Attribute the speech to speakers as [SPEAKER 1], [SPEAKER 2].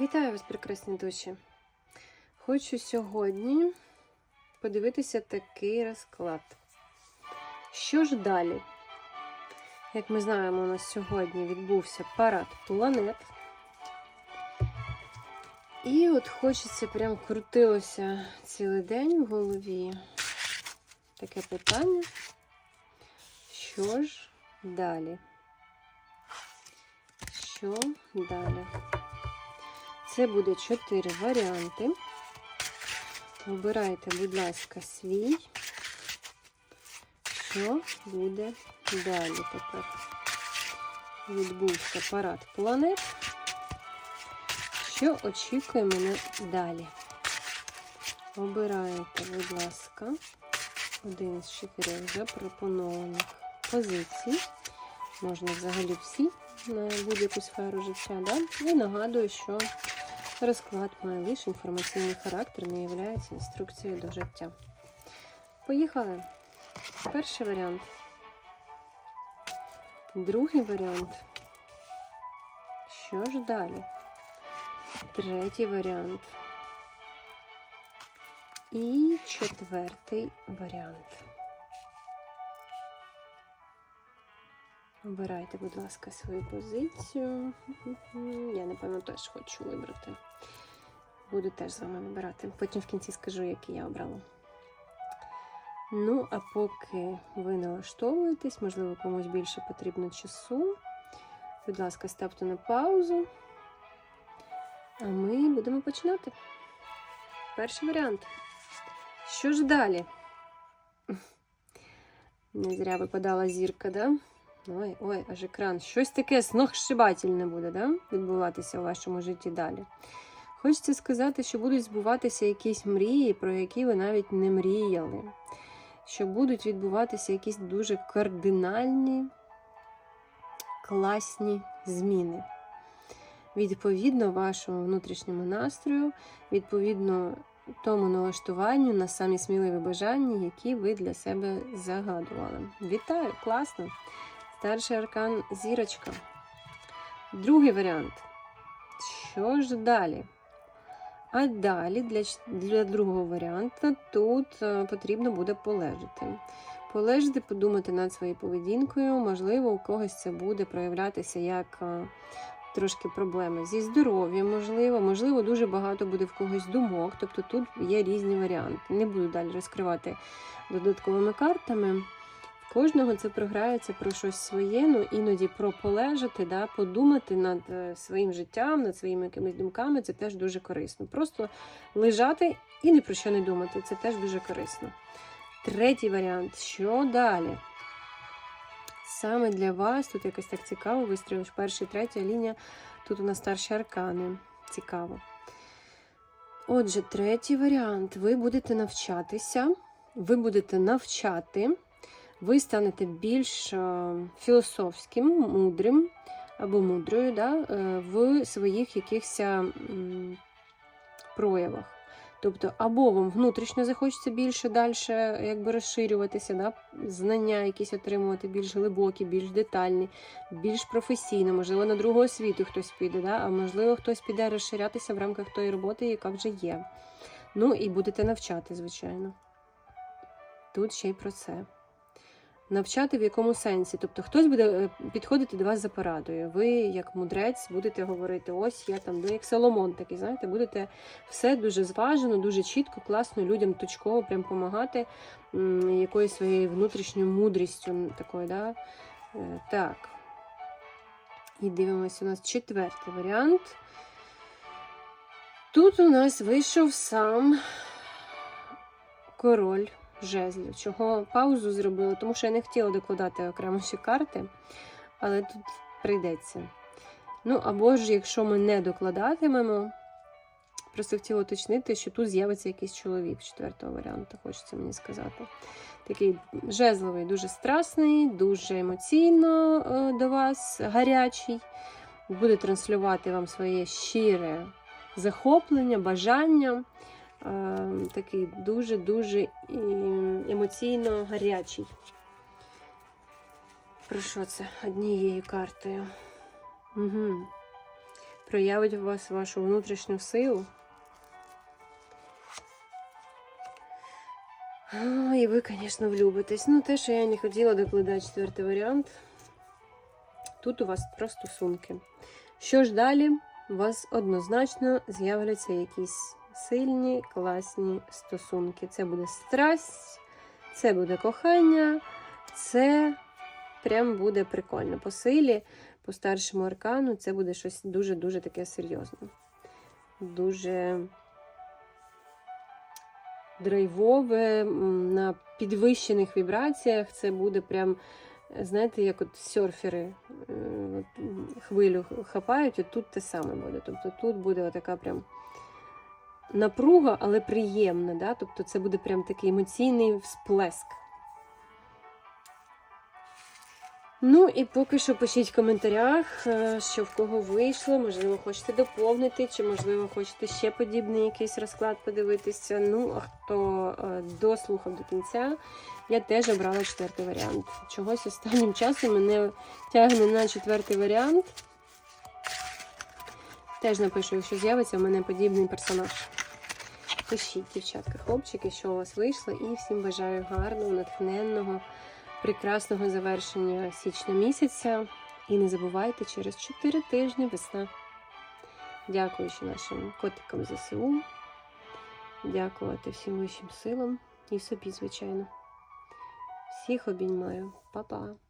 [SPEAKER 1] Вітаю вас, прекрасні душі! Хочу сьогодні подивитися такий розклад. Що ж далі? Як ми знаємо, у нас сьогодні відбувся парад планет. І от хочеться прям крутилося цілий день в голові. Таке питання. Що ж далі? Що далі? Це буде чотири варіанти. Обирайте, будь ласка, свій. Що буде далі тепер? Відбувся парад планет. Що очікує мене далі? Обираєте, будь ласка, один із чотирьох запропонованих позицій. Можна взагалі всі на будь-яку сферу життя. Да? І нагадую, що розклад має лише інформаційний характер, не є інструкцією до життя. Поїхали. Перший варіант. Другий варіант. Що ж далі? Третій варіант. І четвертий варіант. Обирайте, будь ласка, свою позицію. Я, напевно, теж хочу вибрати. Буду теж з вами вибирати. Потім в кінці скажу, який я обрала. Ну, а поки ви налаштовуєтесь, можливо, комусь більше потрібно часу. Будь ласка, ставте на паузу. А ми будемо починати. Перший варіант. Що ж далі? Не зря випадала зірка, да? Ой, ой, аж екран. Щось таке сногсшибательне буде, да? відбуватися у вашому житті далі. Хочеться сказати, що будуть збуватися якісь мрії, про які ви навіть не мріяли. Що будуть відбуватися якісь дуже кардинальні, класні зміни. Відповідно вашому внутрішньому настрою, відповідно тому налаштуванню на самі сміливі бажання, які ви для себе загадували. Вітаю! Класно! Старший аркан зірочка. Другий варіант. Що ж далі? А далі для для другого варіанту тут е, потрібно буде полежати. Полежати, подумати над своєю поведінкою. Можливо, у когось це буде проявлятися як е, трошки проблеми зі здоров'ям, можливо, можливо, дуже багато буде в когось думок. Тобто тут є різні варіанти. Не буду далі розкривати додатковими картами. Кожного це програється про щось своє, ну іноді про полежати, да, подумати над е, своїм життям, над своїми якимись думками це теж дуже корисно. Просто лежати і ні про що не думати це теж дуже корисно. Третій варіант що далі? Саме для вас тут якось так цікаво, вистрілиш перша і третя лінія. Тут у нас старші аркани. Цікаво. Отже, третій варіант. Ви будете навчатися, ви будете навчати ви станете більш е, філософським, мудрим або мудрою да, е, в своїх якихось проявах. Тобто, або вам внутрішньо захочеться більше далі якби розширюватися, да, знання якісь отримувати більш глибокі, більш детальні, більш професійно, можливо, на другу освіту хтось піде, да, а можливо, хтось піде розширятися в рамках тої роботи, яка вже є. Ну і будете навчати, звичайно. Тут ще й про це. Навчати в якому сенсі? Тобто хтось буде е, підходити до вас за порадою. Ви, як мудрець, будете говорити, ось я там, ви як Соломон такий, знаєте, будете все дуже зважено, дуже чітко, класно, людям точково прям допомагати якоюсь своєю внутрішньою мудрістю. такою, да? Е, так. І дивимося, у нас четвертий варіант. Тут у нас вийшов сам король жезлів. Чого паузу зробила? Тому що я не хотіла докладати окремо ще карти, але тут прийдеться. Ну, або ж, якщо ми не докладатимемо, просто хотіла уточнити, що тут з'явиться якийсь чоловік четвертого варіанту, хочеться мені сказати. Такий жезловий, дуже страсний, дуже емоційно е, до вас гарячий. Буде транслювати вам своє щире захоплення, бажання. Ем, такий дуже-дуже емоційно гарячий. Про що це однією картою? Угу. проявить у вас вашу внутрішню силу. І ви, звісно, влюбитесь. Ну, те, що я не хотіла докладати четвертий варіант. Тут у вас про стосунки. Що ж далі? У вас однозначно з'являться якісь сильні, класні стосунки. Це буде страсть, це буде кохання, це прям буде прикольно. По силі, по старшому аркану, це буде щось дуже-дуже таке серйозне. Дуже драйвове, на підвищених вібраціях. Це буде прям, знаєте, як от серфери е, хвилю хапають, і тут те саме буде. Тобто тут буде така прям напруга, але приємна. Да? Тобто це буде прям такий емоційний всплеск. Ну і поки що пишіть в коментарях, е, що в кого вийшло, можливо, хочете доповнити, чи, можливо, хочете ще подібний якийсь розклад подивитися. Ну, а хто е, дослухав до кінця, я теж обрала четвертий варіант. Чогось останнім часом мене тягне на четвертий варіант. Теж напишу, якщо з'явиться в мене подібний персонаж. Пишіть, дівчатка, хлопчики, що у вас вийшло, і всім бажаю гарного, натхненного прекрасного завершення січня місяця. І не забувайте, через 4 тижні весна. Дякуючи нашим котикам ЗСУ. Дякувати всім вищим силам і собі, звичайно. Всіх обіймаю. Па-па!